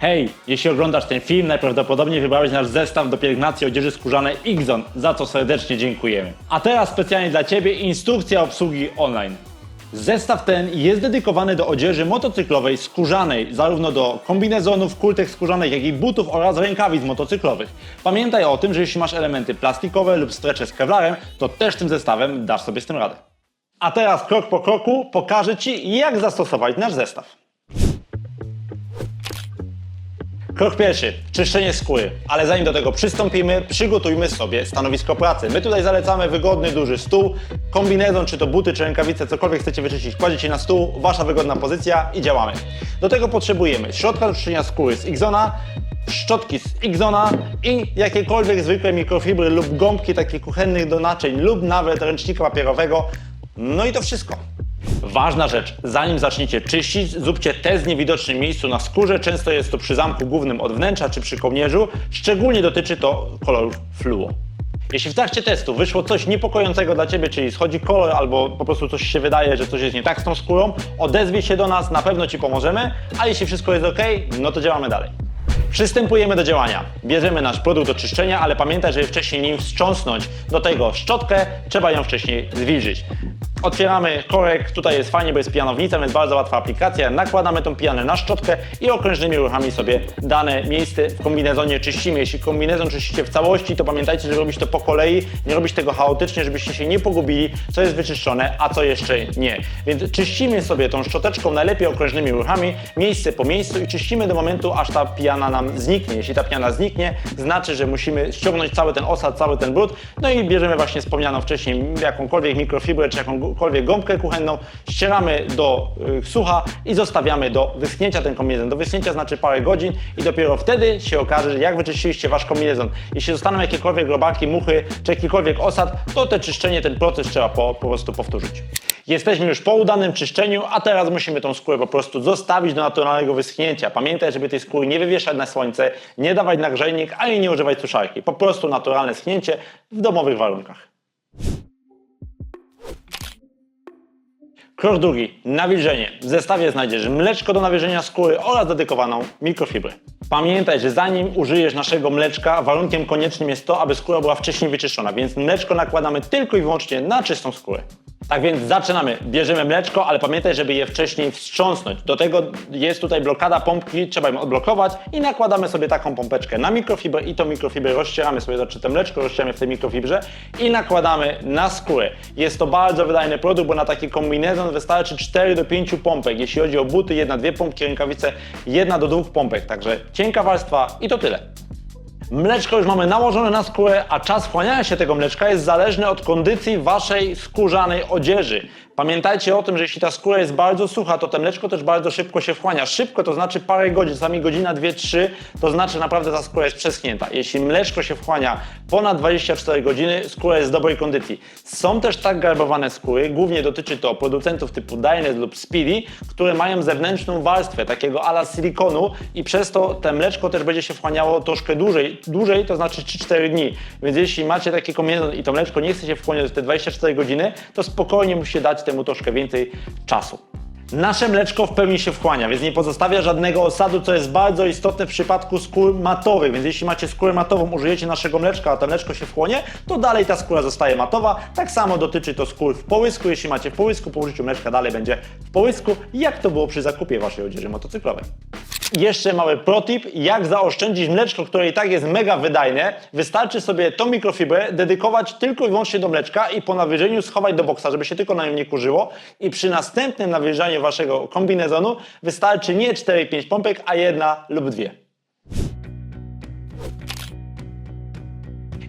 Hej, jeśli oglądasz ten film, najprawdopodobniej wybrałeś nasz zestaw do pielęgnacji odzieży skórzanej Xon, za co serdecznie dziękujemy. A teraz specjalnie dla Ciebie instrukcja obsługi online. Zestaw ten jest dedykowany do odzieży motocyklowej skórzanej, zarówno do kombinezonów, kurtek skórzanych, jak i butów oraz rękawic motocyklowych. Pamiętaj o tym, że jeśli masz elementy plastikowe lub strecze z kevlarem, to też tym zestawem dasz sobie z tym radę. A teraz krok po kroku pokażę Ci, jak zastosować nasz zestaw. Krok pierwszy, czyszczenie skóry. Ale zanim do tego przystąpimy, przygotujmy sobie stanowisko pracy. My tutaj zalecamy wygodny, duży stół, kombinezon, czy to buty, czy rękawice, cokolwiek chcecie wyczyścić, kładziecie na stół, wasza wygodna pozycja i działamy. Do tego potrzebujemy środka do czyszczenia skóry z Xona, szczotki z Xona i jakiekolwiek zwykłe mikrofibry lub gąbki takie kuchennych do naczyń lub nawet ręcznika papierowego. No i to wszystko. Ważna rzecz, zanim zaczniecie czyścić, zróbcie test w niewidocznym miejscu na skórze. Często jest to przy zamku głównym od wnętrza czy przy kołnierzu. Szczególnie dotyczy to kolorów fluo. Jeśli w trakcie testu wyszło coś niepokojącego dla Ciebie, czyli schodzi kolor albo po prostu coś się wydaje, że coś jest nie tak z tą skórą, odezwij się do nas, na pewno Ci pomożemy, a jeśli wszystko jest ok, no to działamy dalej. Przystępujemy do działania. Bierzemy nasz produkt do czyszczenia, ale pamiętaj, żeby wcześniej nim wstrząsnąć do tego szczotkę, trzeba ją wcześniej zwilżyć. Otwieramy korek, tutaj jest fajnie, bo jest pianownica, więc bardzo łatwa aplikacja. Nakładamy tą pianę na szczotkę i okrężnymi ruchami sobie dane miejsce w kombinezonie czyścimy. Jeśli kombinezon czyścicie w całości, to pamiętajcie, żeby robić to po kolei, nie robić tego chaotycznie, żebyście się nie pogubili, co jest wyczyszczone, a co jeszcze nie. Więc czyścimy sobie tą szczoteczką, najlepiej okrężnymi ruchami, miejsce po miejscu i czyścimy do momentu, aż ta piana nam zniknie. Jeśli ta piana zniknie, znaczy, że musimy ściągnąć cały ten osad, cały ten brud, no i bierzemy właśnie wspomnianą wcześniej jakąkolwiek mikrofibrę, czy jakąkolwiek gąbkę kuchenną, ścieramy do y, sucha i zostawiamy do wyschnięcia ten kombinezon. Do wyschnięcia znaczy parę godzin i dopiero wtedy się okaże, że jak wyczyściliście wasz kombinezon. Jeśli zostaną jakiekolwiek robaki, muchy, czy jakikolwiek osad, to te czyszczenie, ten proces trzeba po, po prostu powtórzyć. Jesteśmy już po udanym czyszczeniu, a teraz musimy tą skórę po prostu zostawić do naturalnego wyschnięcia. Pamiętaj, żeby tej skóry nie wywieszać na słońce, nie dawać na grzejnik, ani nie używać suszarki. Po prostu naturalne schnięcie w domowych warunkach. Krok drugi. Nawilżenie. W zestawie znajdziesz mleczko do nawilżenia skóry oraz dedykowaną mikrofibrę. Pamiętaj, że zanim użyjesz naszego mleczka, warunkiem koniecznym jest to, aby skóra była wcześniej wyczyszczona, więc mleczko nakładamy tylko i wyłącznie na czystą skórę. Tak więc zaczynamy. Bierzemy mleczko, ale pamiętaj, żeby je wcześniej wstrząsnąć. Do tego jest tutaj blokada pompki, trzeba ją odblokować i nakładamy sobie taką pompeczkę na mikrofibrę i tą mikrofibrę rozcieramy sobie, to mleczko rozcieramy w tej mikrofibrze i nakładamy na skórę. Jest to bardzo wydajny produkt, bo na taki kombinezon wystarczy 4 do 5 pompek. Jeśli chodzi o buty, jedna, dwie pompki, rękawice, jedna do dwóch pompek. Także cienka warstwa i to tyle. Mleczko już mamy nałożone na skórę, a czas wchłaniania się tego mleczka jest zależny od kondycji waszej skórzanej odzieży. Pamiętajcie o tym, że jeśli ta skóra jest bardzo sucha, to to mleczko też bardzo szybko się wchłania. Szybko to znaczy parę godzin, czasami godzina, dwie, trzy, to znaczy naprawdę ta skóra jest przeschnięta. Jeśli mleczko się wchłania ponad 24 godziny, skóra jest w dobrej kondycji. Są też tak garbowane skóry, głównie dotyczy to producentów typu Dynet lub Speedy, które mają zewnętrzną warstwę takiego ala silikonu i przez to te mleczko też będzie się wchłaniało troszkę dłużej, dłużej to znaczy 3-4 dni. Więc jeśli macie taki kombinezon i to mleczko nie chce się wchłonić te 24 godziny, to spokojnie musicie dać temu troszkę więcej czasu. Nasze mleczko w pełni się wchłania, więc nie pozostawia żadnego osadu, co jest bardzo istotne w przypadku skór matowych. Więc jeśli macie skórę matową, użyjecie naszego mleczka, a to mleczko się wchłonie, to dalej ta skóra zostaje matowa. Tak samo dotyczy to skór w połysku. Jeśli macie w połysku, po użyciu mleczka dalej będzie w połysku, jak to było przy zakupie waszej odzieży motocyklowej. Jeszcze mały protip, jak zaoszczędzić mleczko, które i tak jest mega wydajne. Wystarczy sobie tą mikrofibrę dedykować tylko i wyłącznie do mleczka i po nawilżeniu schować do boksa, żeby się tylko na nią nie kurzyło. I przy następnym nawilżaniu waszego kombinezonu wystarczy nie 4-5 pompek, a jedna lub dwie.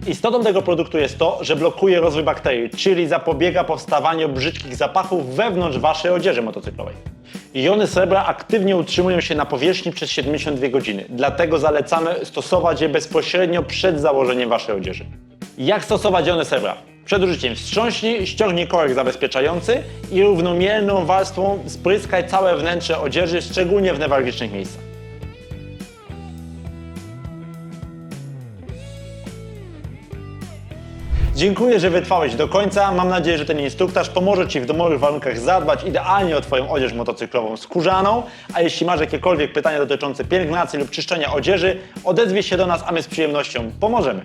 Istotą tego produktu jest to, że blokuje rozwój bakterii, czyli zapobiega powstawaniu brzydkich zapachów wewnątrz waszej odzieży motocyklowej. Jony srebra aktywnie utrzymują się na powierzchni przez 72 godziny, dlatego zalecamy stosować je bezpośrednio przed założeniem waszej odzieży. Jak stosować jony srebra? Przed użyciem wstrząśnij, ściągnij korek zabezpieczający i równomierną warstwą spryskaj całe wnętrze odzieży, szczególnie w newralgicznych miejscach. Dziękuję, że wytrwałeś do końca. Mam nadzieję, że ten instruktaż pomoże Ci w domowych warunkach zadbać idealnie o Twoją odzież motocyklową skórzaną. A jeśli masz jakiekolwiek pytania dotyczące pielęgnacji lub czyszczenia odzieży, odezwij się do nas, a my z przyjemnością pomożemy.